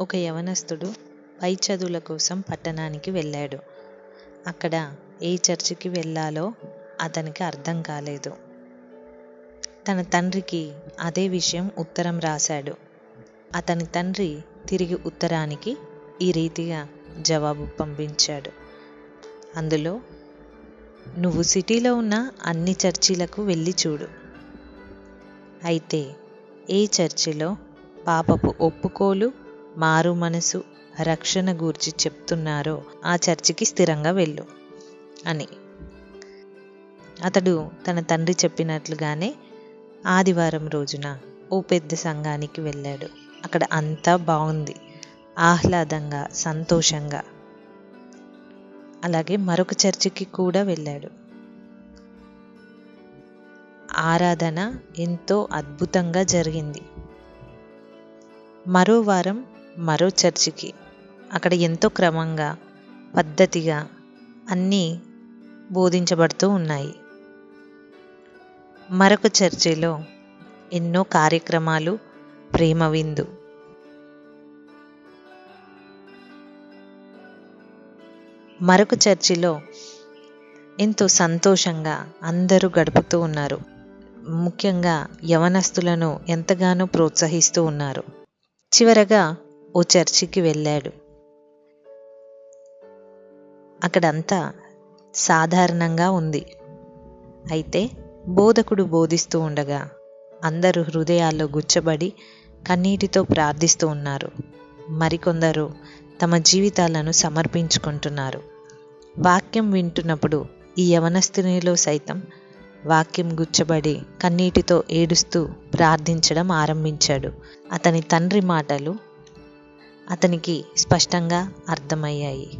ఒక యవనస్తుడు పై చదువుల కోసం పట్టణానికి వెళ్ళాడు. అక్కడ ఏ చర్చికి వెళ్ళాలో అతనికి అర్థం కాలేదు. తన తండ్రికి అదే విషయం ఉత్తరం రాశాడు. అతని తండ్రి తిరిగి ఉత్తరానికి ఈ రీతిగా జవాబు పంపించాడు. అందులో నువ్వు సిటీలో ఉన్న అన్ని చర్చిలకు వెళ్ళి చూడు. అయితే ఏ చర్చిలో పాపపు ఒప్పుకోలు మారు మనసు రక్షణ గూర్చి చెప్తున్నారో ఆ చర్చికి స్థిరంగా వెళ్ళు అని. అతడు తన తండ్రి చెప్పినట్లుగానే ఆదివారం రోజున ఓ పెద్ద సంఘానికి వెళ్ళాడు. అక్కడ అంతా బాగుంది ఆహ్లాదంగా సంతోషంగా. అలాగే మరొక చర్చికి కూడా వెళ్ళాడు. ఆరాధన ఎంతో అద్భుతంగా జరిగింది. మరో వారం మరో చర్చికి. అక్కడ ఎంతో క్రమంగా పద్ధతిగా అన్నీ బోధించబడుతూ ఉన్నాయి. మరొక చర్చిలో ఎన్నో కార్యక్రమాలు ప్రేమ విందు. మరొక చర్చిలో ఎంతో సంతోషంగా అందరూ గడుపుతూ ఉన్నారు. ముఖ్యంగా యవనస్తులను ఎంతగానో ప్రోత్సహిస్తూ ఉన్నారు. చివరగా ఓ చర్చికి వెళ్ళాడు. అక్కడంతా సాధారణంగా ఉంది. అయితే బోధకుడు బోధిస్తూ ఉండగా అందరూ హృదయాల్లో గుచ్చబడి కన్నీటితో ప్రార్థిస్తూ ఉన్నారు. మరికొందరు తమ జీవితాలను సమర్పించుకుంటున్నారు. వాక్యం వింటున్నప్పుడు ఈ యవనస్తునిలో సైతం వాక్యం గుచ్చబడి కన్నీటితో ఏడుస్తూ ప్రార్థించడం ఆరంభించాడు. అతని తండ్రి మాటలు అతనికి స్పష్టంగా అర్థమయ్యాయి.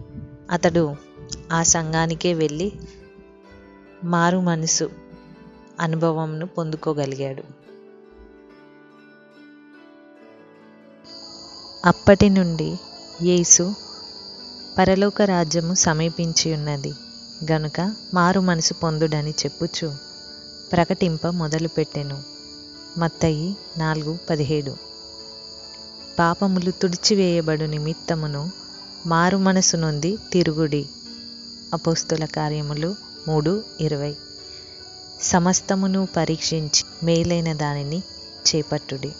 అతడు ఆ సంఘానికే వెళ్ళి మారు మనసు అనుభవంను పొందుకోగలిగాడు. అప్పటి నుండి యేసు పరలోక రాజ్యము సమీపించి ఉన్నది గనుక మారు మనసు పొందుడని చెప్పుచు ప్రకటింప మొదలుపెట్టెను. మత్తయి నాలుగు పదిహేడు. పాపములు తుడిచివేయబడు నిమిత్తమును మారు మనసు నొంది తిరుగుడి. అపోస్తుల కార్యములు మూడు ఇరవై. సమస్తమును పరీక్షించి మేలైన దానిని చేపట్టుడి.